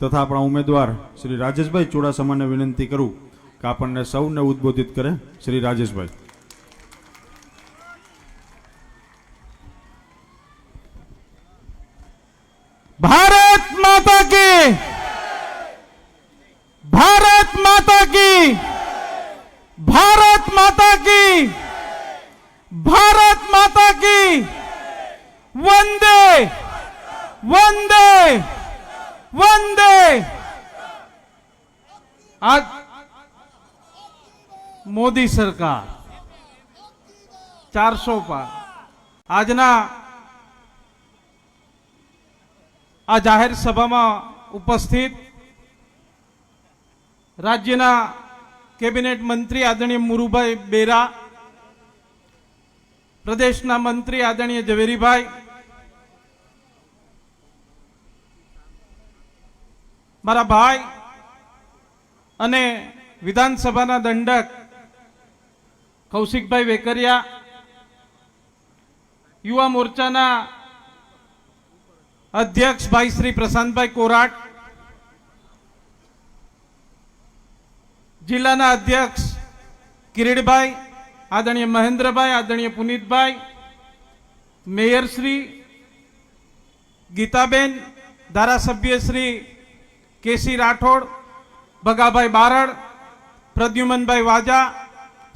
તથા આપણા ઉમેદવાર શ્રી રાજેશભાઈ ચુડાસમાને વિનંતી કરું કે આપણને સૌને ઉદ્બોધિત કરે શ્રી રાજેશભાઈ. મોદી સરકાર. ચારસો પાર. આજના આ જાહેર સભામાં ઉપસ્થિત રાજ્યના કેબિનેટ મંત્રી આદરણીય મુરુભાઈ બેરા, પ્રદેશના મંત્રી આદરણીય ઝવેરીભાઈ, મારા ભાઈ અને વિધાનસભાના દંડક કૌશિકભાઈ વેકરિયા યુવા મોરચાના અધ્યક્ષ ભાઈ શ્રી પ્રશાંતભાઈ કોરાટ જિલ્લાના અધ્યક્ષ કિરીટભાઈ આદરણીય મહેન્દ્રભાઈ આદરણીય પુનિતભાઈ મેયર શ્રી ગીતાબેન ધારાસભ્ય શ્રી કેસી રાઠોડ ભગાભાઈ બારડ પ્રદ્યુમનભાઈ વાજા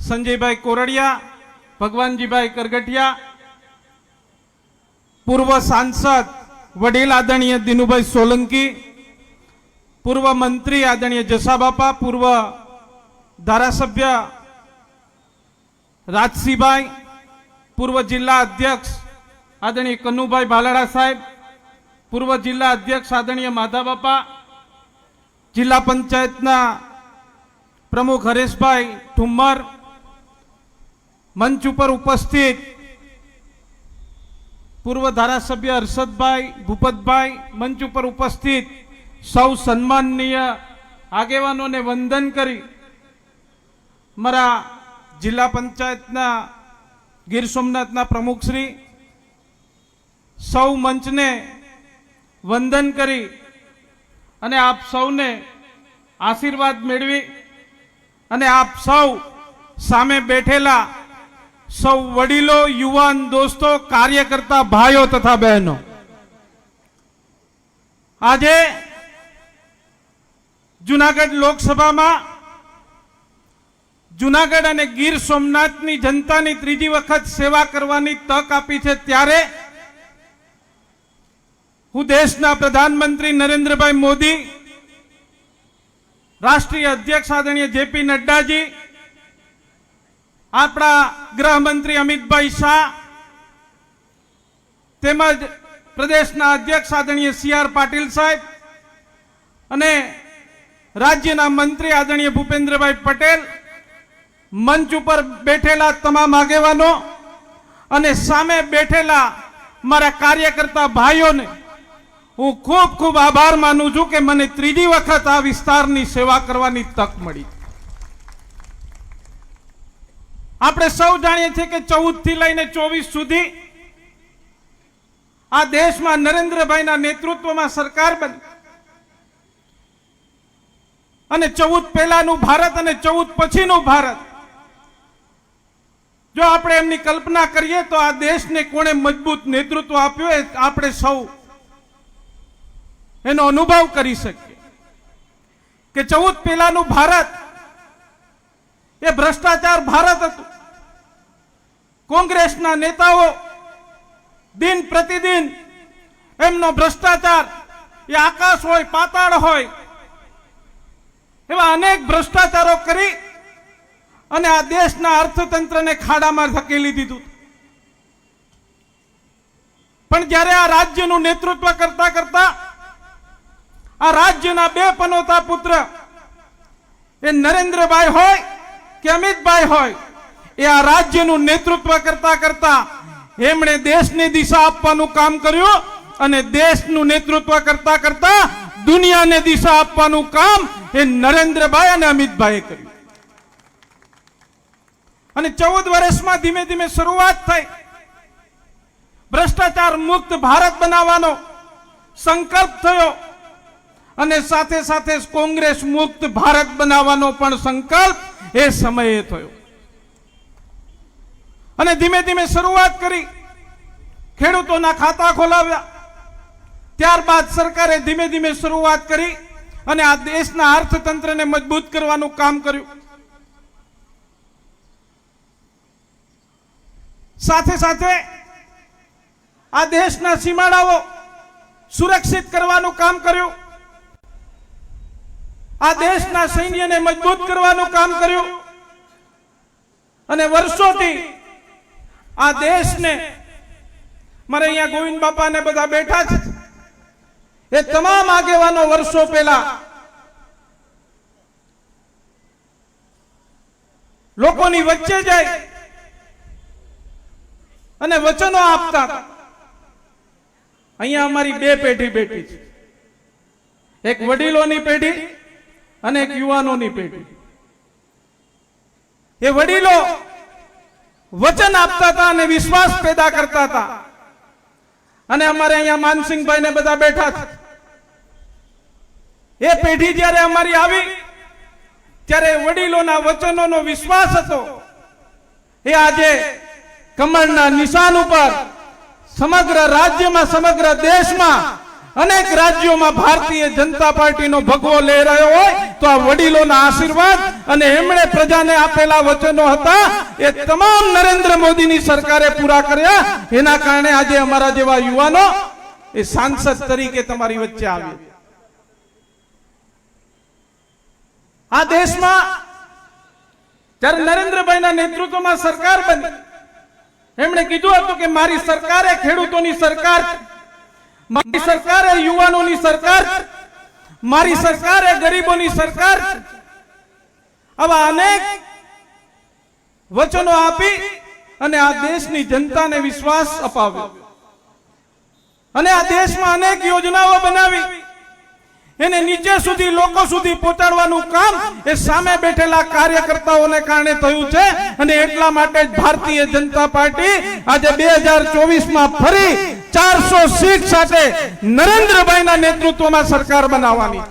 સંજયભાઈ કોરડિયા, ભગવાનજીભાઈ કરગટિયા, પૂર્વ સાંસદ વડીલ આદરણીય દિનુભાઈ સોલંકી, પૂર્વ મંત્રી આદરણીય જસાબાપા, પૂર્વ ધારાસભ્ય રાજસિંહભાઈ પૂર્વ જિલ્લા અધ્યક્ષ આદરણીય કનુભાઈ ભાલાડા સાહેબ, પૂર્વ જિલ્લા અધ્યક્ષ આદરણીય માધાબાપા, જિલ્લા પંચાયતના પ્રમુખ હરેશભાઈ ઠુમ્મર મંચ ઉપર ઉપસ્થિત પૂર્વ ધારાસભ્ય હર્ષદભાઈ, ભૂપતભાઈ, મંચ ઉપર ઉપસ્થિત સૌ સન્માનનીય આગેવાનોને વંદન કરી મારા જિલ્લા પંચાયતના, ગીર સોમનાથના પ્રમુખશ્રી સૌ મંચને વંદન કરી અને આપ સૌને આશીર્વાદ મેળવી અને આપ સૌ સામે બેઠેલા સૌ વડીલો, યુવાન, દોસ્તો, કાર્યકર્તા, ભાઈઓ તથા બહેનો. આજે જુનાગઢ લોકસભામાં જુનાગઢ અને ગીર સોમનાથની જનતાની ત્રીજી વખત સેવા કરવાની તક આપી છે ત્યારે હું દેશના પ્રધાનમંત્રી નરેન્દ્રભાઈ મોદી, રાષ્ટ્રીય અધ્યક્ષ આદરણીય જેપી નડ્ડાજી આપણા ગૃહમંત્રી અમિતભાઈ શાહ, તેમજ પ્રદેશના અધ્યક્ષ આદરણીય સી આર પાટીલ સાહેબ અને રાજ્યના મંત્રી આદરણીય ભૂપેન્દ્રભાઈ પટેલ, મંચ ઉપર બેઠેલા તમામ આગેવાનો અને સામે બેઠેલા મારા કાર્યકર્તા ભાઈઓને હું ખૂબ ખૂબ આભાર માનું છું કે મને ત્રીજી વખત આ વિસ્તારની સેવા કરવાની તક મળી. આપણે સૌ જાણીએ છીએ કે ચૌદથી લઈને ચોવીસ સુધી આ દેશમાં નરેન્દ્રભાઈના નેતૃત્વમાં સરકાર બની અને ચૌદ પહેલાનું ભારત અને ચૌદ પછીનું ભારત. જો આપણે એમની કલ્પના કરીએ તો આ દેશને કોણે મજબૂત નેતૃત્વ આપ્યું એ આપણે સૌ એનો અનુભવ કરી શકીએ. કે ચૌદ પહેલાનું ભારત એ ભ્રષ્ટાચાર ભારત હતું. કોંગ્રેસના નેતાઓ દિન પ્રતિદિન એમનો ભ્રષ્ટાચાર, એ આકાશ હોય, પાતાળ હોય, એવા અનેક ભ્રષ્ટાચારો કરી અને આ દેશના અર્થતંત્રને ખાડામાં ધકેલી દીધું. પણ જ્યારે આ રાજ્યનું નેતૃત્વ કરતા કરતા આ રાજ્યના બે પનોતા પુત્ર એ નરેન્દ્રભાઈ હોય કે અમિતભાઈ હોય, એ આ રાજ્યનું નેતૃત્વ કરતા કરતા એમણે દેશની દિશા આપવાનું કામ કર્યું અને દેશનું નેતૃત્વ કરતા કરતા દુનિયાને દિશા આપવાનું કામ એ નરેન્દ્રભાઈ અને અમિતભાઈએ કર્યું. અને ચૌદ વર્ષમાં ધીમે ધીમે શરૂઆત થઈ. ભ્રષ્ટાચાર મુક્ત ભારત બનાવવાનો સંકલ્પ થયો અને સાથે સાથે કોંગ્રેસ મુક્ત ભારત બનાવવાનો પણ સંકલ્પ એ સમયે થયો. અને ધીમે ધીમે શરૂઆત કરી. ખેડૂતોના ખાતા ખોલાવ્યા. ત્યારબાદ સરકારે ધીમે ધીમે શરૂઆત કરી અને આ દેશના અર્થતંત્રને મજબૂત કરવાનું કામ કર્યું. સાથે સાથે આ દેશના સીમાડાઓ સુરક્ષિત કરવાનું કામ કર્યું. આ દેશના સૈન્યને મજબૂત કરવાનું કામ કર્યું. અને વર્ષોથી આ દેશને મારે અહીંયા ગોવિંદ બાપાને બધા બેઠા છે. એ તમામ આગેવાનો વર્ષો પહેલા લોકોની વચ્ચે જાય અને વચનો આપતા હતા. અહીંયા અમારી બે પેઢી બેઠી છે. એક વડીલોની પેઢી અને એક યુવાનોની પેઢી. એ વડીલો વચન આપતા અને વિશ્વાસ પેદા કરતા હતા. અને અમારે અહીંયા માનસિંહભાઈ ને બધા બેઠા એ પેઢી જ્યારે અમારી આવી, ત્યારે વડીલોના વચનોનો વિશ્વાસ હતો. એ આજે કમળના નિશાન ઉપર સમગ્ર રાજ્યમાં, સમગ્ર દેશમાં અનેક રાજ્યોમાં ભારતીય જનતા પાર્ટીનો ભગવો લઈ રહ્યો હોય તો આ વડીલોના આશીર્વાદ અને એમણે પ્રજાને આપેલા વચનો હતા એ તમામ નરેન્દ્ર મોદીની સરકારે પૂરા કર્યા એના કારણે આજે અમારા જેવા યુવાનો એ સાંસદ તરીકે તમારી વચ્ચે આવે આ દેશમાં જ્યારે નરેન્દ્રભાઈના નેતૃત્વમાં સરકાર બની, એમણે કીધું હતું કે મારી સરકારે ખેડૂતોની સરકાર. મારી સરકાર એ યુવાનોની સરકાર. મારી સરકાર એ ગરીબોની સરકાર. આવા અનેક વચનો આપી અને આ દેશની જનતાને વિશ્વાસ અપાવ્યો. અને આ દેશમાં અનેક યોજનાઓ બનાવી. એને નીચે સુધી લોકો સુધી પહોંચાડવાનું કામ એ સામે બેઠેલા કાર્યકર્તાઓને કારણે થયું છે અને એટલા માટે જ ભારતીય જનતા પાર્ટી આજે બે માં ફરી ચારસો સીટ સાથે નરેન્દ્રભાઈના નેતૃત્વમાં સરકાર બનાવવાની.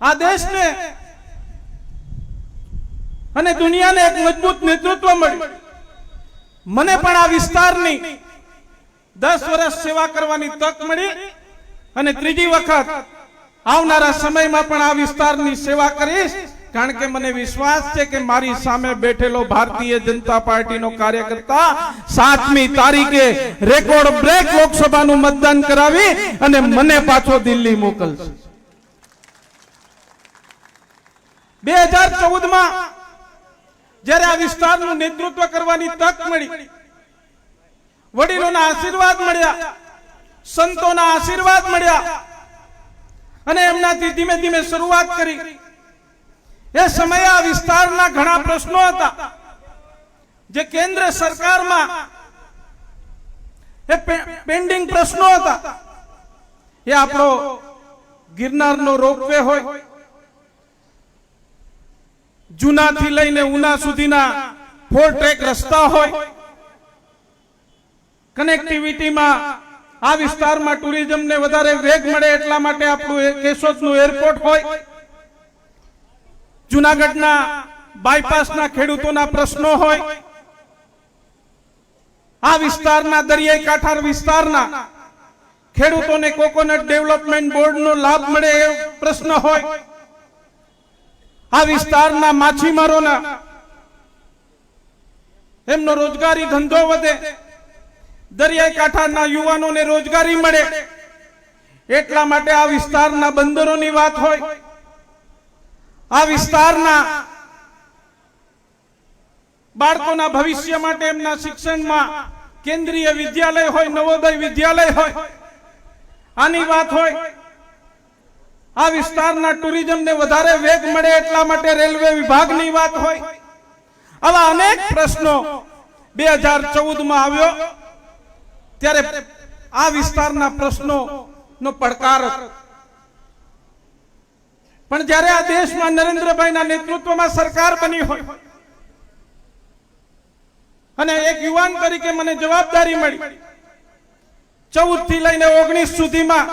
આ દેશને અને દુનિયાને એક મજબૂત નેતૃત્વ મળ્યું. મને પણ આ વિસ્તારની દસ વર્ષ સેવા કરવાની તક મળી અને ત્રીજી વખત આવનારા સમયમાં પણ આ વિસ્તારની સેવા કરીશ. કારણ કે મને વિશ્વાસ છે કે મારી સામે બેઠેલો ભારતીય જનતા પાર્ટીનો કાર્યકર્તા સાતમી તારીખે રેકોર્ડ બ્રેક લોકસભાનું મતદાન કરાવી અને મને પાછો દિલ્હી મોકલશે. બે હજાર ચૌદમાં જ્યારે આ વિસ્તારનું નેતૃત્વ કરવાની તક મળી, વડીલોના આશીર્વાદ મળ્યા, સંતોના આશીર્વાદ મળ્યા અને એમનાથી ધીમે ધીમે શરૂઆત કરી. એ સમયે આ વિસ્તારના ઘણા પ્રશ્નો હતા. જે કેન્દ્ર સરકારમાં એ પેન્ડિંગ પ્રશ્નો હતા. એ આપણો ગિરનારનો રોપવે હોય, જૂનાથી લઈને ઉના સુધીના ફોર ટ્રેક રસ્તા હોય, કનેક્ટિવિટીમાં આ વિસ્તારમાં ટુરિઝમને વધારે વેગ મળે એટલા માટે આપણું કેશોદનું એરપોર્ટ હોય જુનાગઢના બાયપાસના ખેડૂતોના પ્રશ્નો હોય, આ વિસ્તારના દરિયાઈ કાંઠાર વિસ્તારના ખેડૂતોને કોકોનટ ડેવલપમેન્ટ બોર્ડનો લાભ મળે એ પ્રશ્ન હોય. આ વિસ્તારના માછીમારોના એમનો રોજગારી ધંધો વધે દરિયાઈ કાંઠાના યુવાનોને રોજગારી મળે, એટલા માટે આ વિસ્તારના બંદરોની વાત હોય. આ વિસ્તારના બાળકોના ભવિષ્ય માટે એમના શિક્ષણમાં કેન્દ્રીય વિદ્યાલય હોય, નવોદય વિદ્યાલય હોય, આની વાત હોય, આ વિસ્તારના ટુરિઝમને વધારે વેગ મળે એટલા માટે રેલવે વિભાગની વાત હોય. આવા અનેક પ્રશ્નો બે હજાર ચૌદમાં આવ્યો, ત્યારે આ વિસ્તારના પ્રશ્નો નો પડકાર પણ જ્યારે આ દેશમાં નરેન્દ્રભાઈના નેતૃત્વમાં સરકાર બની હોય અને એક યુવાન તરીકે મને જવાબદારી મળી ચૌદથી લઈને ઓગણીસ સુધીમાં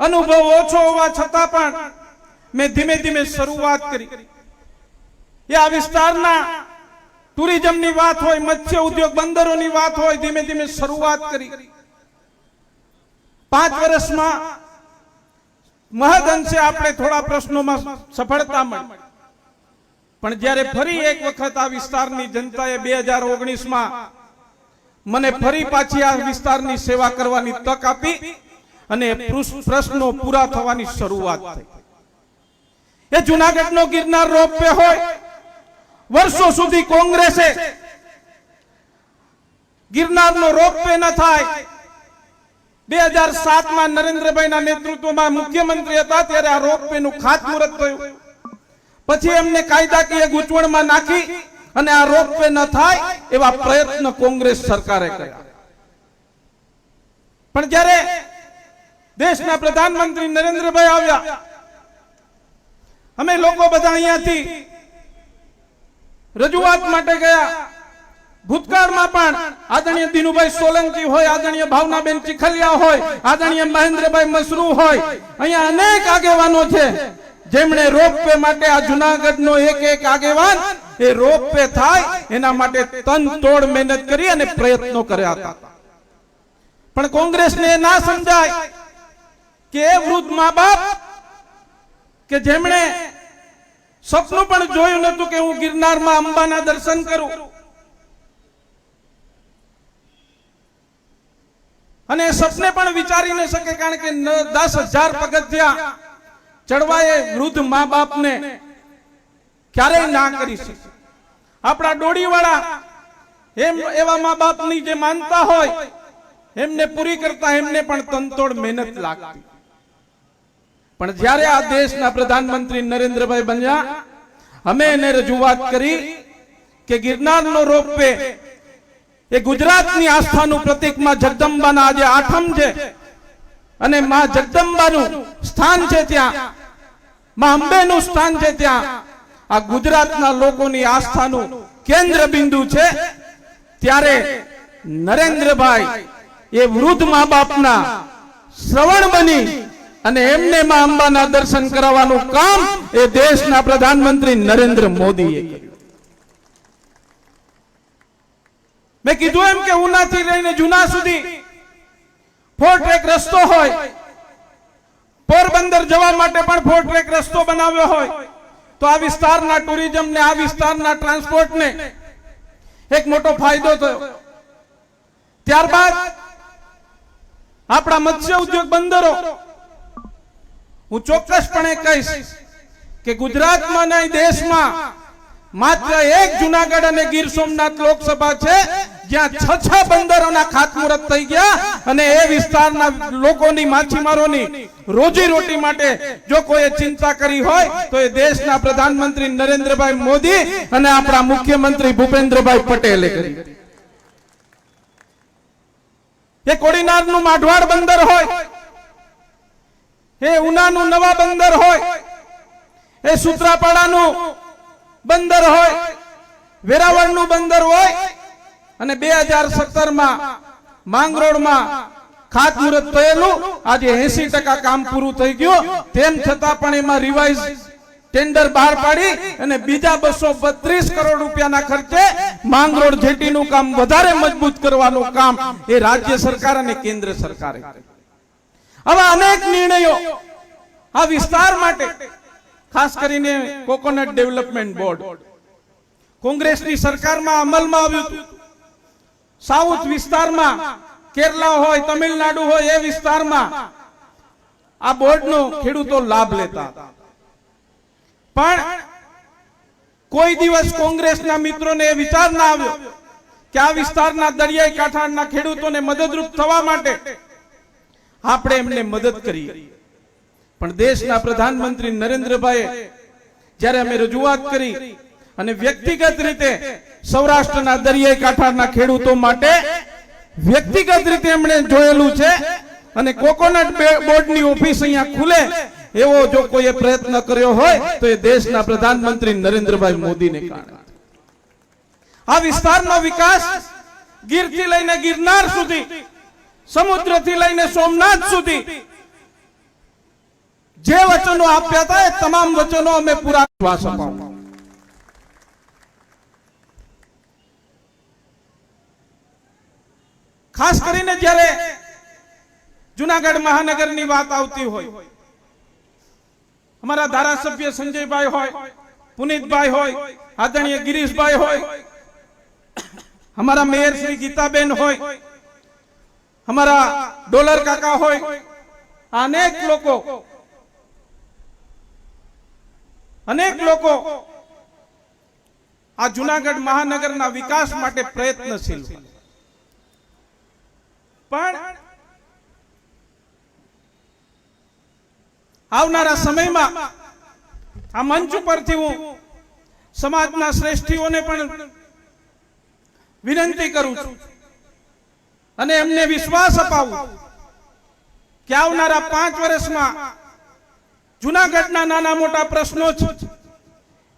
અનુભવ ઓછો હોવા છતાં પણ મેં ધીમે ધીમે શરૂઆત કરી. એ આ વિસ્તારના ટુરિઝમની વાત હોય, મત્સ્ય ઉદ્યોગ બંદરોની વાત હોય, ધીમે ધીમે શરૂઆત કરી. પાંચ વર્ષમાં મહદ અંશે આપણે થોડા પ્રશ્નોમાં સફળતા મળી. પણ જ્યારે ફરી એક વખત આ વિસ્તારની જનતાએ બે હજાર ઓગણીસમાં મને ફરી પાછી આ વિસ્તારની સેવા કરવાની તક આપી અને પ્રશ્નો પૂરા થવાની શરૂઆત થઈ. એ જુનાગઢનો ગિરનાર રોપવે હોય, વર્ષો સુધી કોંગ્રેસે ગિરનારનો રોપવે ન થાય બે હજાર સાતમાં નેતૃત્વમાં મુખ્યમંત્રી હતા, ત્યારે આ રોપવે નું ખાતમુહૂર્ત થયું. પછી એમને કાયદાકીય ગૂંચવણમાં નાખી અને આ રોપવે ન થાય એવા પ્રયત્ન કોંગ્રેસ સરકારે કર્યા. પણ જ્યારે દેશના પ્રધાનમંત્રી નરેન્દ્રભાઈ આવ્યા, અમે લોકો બધા અહીંયાથી રજૂઆત માટે ગયા. ભૂતકાળમાં પણ આદરણીય દિનુભાઈ સોલંકી હોય, આદરણીય ભાવનાબેન ચીખલિયા હોય, આદરણીય મહેન્દ્રભાઈ મસરૂ હોય, અહીંયા અનેક આગેવાનો છે. જેમણે રોપવે માટે આ જુનાગઢનો એક એક આગેવાન, એ રોપવે થાય, એના માટે તન તોડ મહેનત કરી અને પ્રયત્નો કર્યા હતા. પણ કોંગ્રેસને ના સમજાય કે એ વૃદ્ધ મા બાપ કે જેમણે સપનું પણ જોયું નતું કે હું ગિરનારમાં અંબાના દર્શન કરું. અને સપને પણ વિચારી ન શકે કારણ કે દસ હજાર પગથિયા ચડવાએ વૃદ્ધ મા બાપને ક્યારેય ના કરી શકે. આપણા ડોડીવાળા એમ એવા મા બાપની જે માનતા હોય, એમને પૂરી કરતા એમને પણ તનતોડ મહેનત લાગતી. પણ જ્યારે આ દેશના પ્રધાનમંત્રી નરેન્દ્રભાઈ બન્યા, અમે એને રજૂઆત કરી કે ગિરનારનો રોપવે એ ગુજરાતની આસ્થાનું પ્રતીકમાં જગદંબાના આજે આઠમ છે. અને માં જગદંબાનું સ્થાન છે ત્યાં. માં અંબેનું સ્થાન છે ત્યાં. આ ગુજરાતના લોકોની આસ્થાનું કેન્દ્ર બિંદુ છે. ત્યારે નરેન્દ્રભાઈ એ વૃદ્ધ મા બાપના શ્રવણ બની અને એમને માં અંબાના દર્શન કરાવવાનું કામ એ દેશના પ્રધાનમંત્રી નરેન્દ્ર મોદીએ કર્યું. મેં કીધું એમ કે ઉનાથી લઈને જુના સુધી ફોર ટ્રેક રસ્તો હોય, પોરબંદર જવા માટે પણ ફોર ટ્રેક રસ્તો બનાવ્યો હોય, તો આ વિસ્તારના ટુરિઝમ ને આ વિસ્તારના ટ્રાન્સપોર્ટ ને એક મોટો ફાયદો થયો. ત્યારબાદ આપણા મત્સ્ય ઉદ્યોગ બંદરો, હું ચોક્કસપણે કહીશ કે ગુજરાતમાં નહીં, દેશમાં માત્ર એક જુનાગઢ અને ગીર સોમનાથ લોકસભા છે, જ્યાં છ બંદરોના ખાતમુહૂર્ત થઈ ગયા અને એ વિસ્તારના લોકોની માછીમારોની રોજી રોટી માટે જો કોઈ ચિંતા કરી હોય, તો એ દેશના પ્રધાનમંત્રી નરેન્દ્રભાઈ મોદી અને આપણા મુખ્યમંત્રી ભૂપેન્દ્રભાઈ પટેલે કરી. એ કોડીનારનું માઢવાડ બંદર હોય, એ ઉનાનું નવા બંદર હોય, એ સુત્રાપાડાનું બંદર હોય, વેરાવળનું બંદર હોય, અને બે હજાર સત્તરમાં માંગરોળમાં ખાતમુહૂર્ત થયેલું, આજે એસી ટકા કામ પૂરું થઈ ગયું. તેમ છતાં પણ એમાં રિવાઇઝ ટેન્ડર બહાર પાડી અને બીજા બસો બત્રીસ કરોડ રૂપિયાના ખર્ચે માંગરોળ જેટીનું કામ વધારે મજબૂત કરવાનું કામ એ રાજ્ય સરકાર અને કેન્દ્ર સરકારે આવા અનેક નિર્ણયો આ વિસ્તાર માટે ખાસ કરીને કોકોનટ ડેવલપમેન્ટ બોર્ડ. કોંગ્રેસની સરકારમાં અમલમાં આવ્યું સાઉથ વિસ્તારમાં કેરલા હોય, તમિલનાડુ હોય, એ વિસ્તારમાં આ બોર્ડનો ખેડૂતો લાભ લેતા પણ કોઈ દિવસ કોંગ્રેસના મિત્રોને એ વિચાર ના આવ્યો કે આ વિસ્તારના દરિયાઈ કાંઠાના ખેડૂતોને મદદરૂપ થવા માટે આપણે એમને મદદ કરી પણ દેશના પ્રધાનમંત્રી નરેન્દ્રભાઈ જ્યારે અમે રજૂઆત કરી અને વ્યક્તિગત રીતે સૌરાષ્ટ્રના દરિયાઈ કાંઠાના ખેડૂતો માટે વ્યક્તિગત રીતે એમણે જોયેલું છે અને કોકોનટ બોર્ડની ઓફિસ અહીંયા ખુલે એવો જો કોઈએ પ્રયત્ન કર્યો હોય તો એ દેશના પ્રધાનમંત્રી નરેન્દ્રભાઈ મોદીને કારણે. આ વિસ્તારનો વિકાસ ગીરથી લઈને ગિરનાર સુધી, સમુદ્રથી લઈને સોમનાથ સુધી જે વચનો આપ્યા હતા એ તમામ વચનો અમે પૂરા વિશ્વાસ અપાવો ખાસ કરીને જ્યારે જુનાગઢ મહાનગરની વાત આવતી હોય અમારા ધારાસભ્ય સંજયભાઈ હોય પુનિતભાઈ હોય આદરણીય ગિરીશભાઈ હોય અમારા મેયર શ્રી ગીતાબેન હોય અમારા ડોલર કાકા હોય અનેક લોકો અનેક લોકો આ જુનાગઢ મહાનગરના વિકાસ માટે પ્રયત્નશીલ પણ આવનારા સમયમાં આ મંચ ઉપરથી હું સમાજના શ્રેષ્ઠીઓને પણ વિનંતી કરું છું અને એમને વિશ્વાસ અપાવું કે આવનારા પાંચ વર્ષમાં જુનાગઢના નાના મોટા પ્રશ્નો છે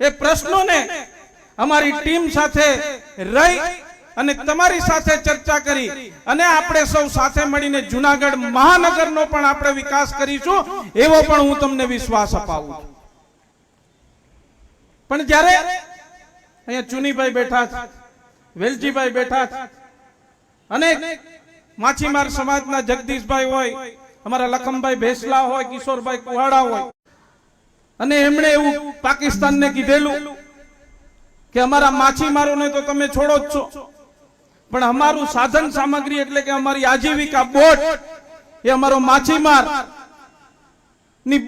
એ પ્રશ્નોને અમારી ટીમ સાથે રહી અને તમારી સાથે ચર્ચા કરી અને આપણે સૌ સાથે મળીને જુનાગઢ મહાનગરનો પણ આપણે વિકાસ કરીશું, એવો પણ હું તમને વિશ્વાસ અપાવું પણ જ્યારે અહીંયા ચુનીભાઈ બેઠા છે, વેલજીભાઈ બેઠા છે અને માછીમાર સમાજના જગદીશભાઈ હોય, અમારા લખમભાઈ ભેસલા હોય, કિશોરભાઈ કુહાડા હોય અને એમણે એવું પાકિસ્તાનને કીધેલું કે અમારા માછીમારોને તો તમે છોડો જ છો. પણ અમારું સાધન સામગ્રી એટલે કે અમારી આજીવિકા બોટ એ અમારો માછીમારની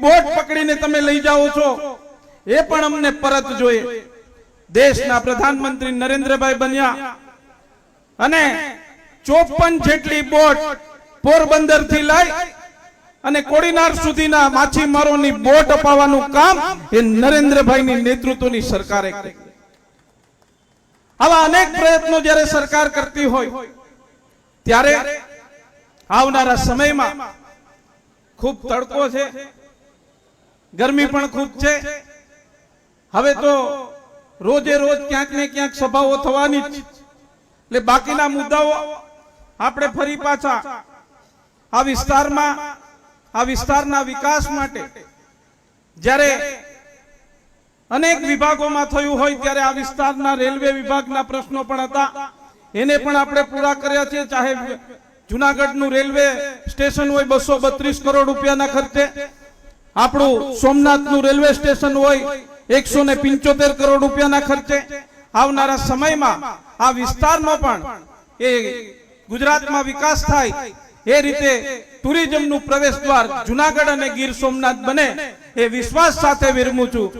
બોટ પકડીને તમે લઈ જાઓ છો. એ પણ અમને પરત જોઈએ. દેશના પ્રધાનમંત્રી નરેન્દ્રભાઈ બન્યા અને ચોપન જેટલી બોટ પોરબંદરથી લઈ અને કોડીનાર સુધીના માછીમારોની બોટ અપાવવાનું કામ એ નરેન્દ્રભાઈની નેતૃત્વની સરકારે આવા અનેક પ્રયત્નો જ્યારે સરકાર કરતી હોય, ત્યારે આવનારા સમયમાં ખૂબ તડકો છે, ગરમી પણ ખૂબ છે. હવે તો રોજે રોજ ક્યાંક ને ક્યાંક સભાઓ થવાની જ. એટલે બાકીના મુદ્દાઓ આપણે ફરી પાછા આ વિસ્તારમાં આ વિસ્તારના વિકાસ માટે. જ્યારે અનેક વિભાગોમાં થયું હોય ત્યારે આ વિસ્તારના રેલવે વિભાગના પ્રશ્નો પણ હતા. એને પણ આપણે પૂરા કર્યા છે. ચાહે જુનાગઢનું રેલવે સ્ટેશન હોય બસો બત્રીસ કરોડ રૂપિયાના ખર્ચે. આપણું સોમનાથનું રેલવે સ્ટેશન હોય એકસો ને પિંચોતેર કરોડ રૂપિયાના ખર્ચે. આવનારા સમયમાં આ વિસ્તારનો પણ એ ગુજરાતમાં વિકાસ થાય એ રીતે ટુરિઝમનું પ્રવેશ દ્વાર જુનાગઢ અને ગીર સોમનાથ બને, એ વિશ્વાસ સાથે વિરમું છું.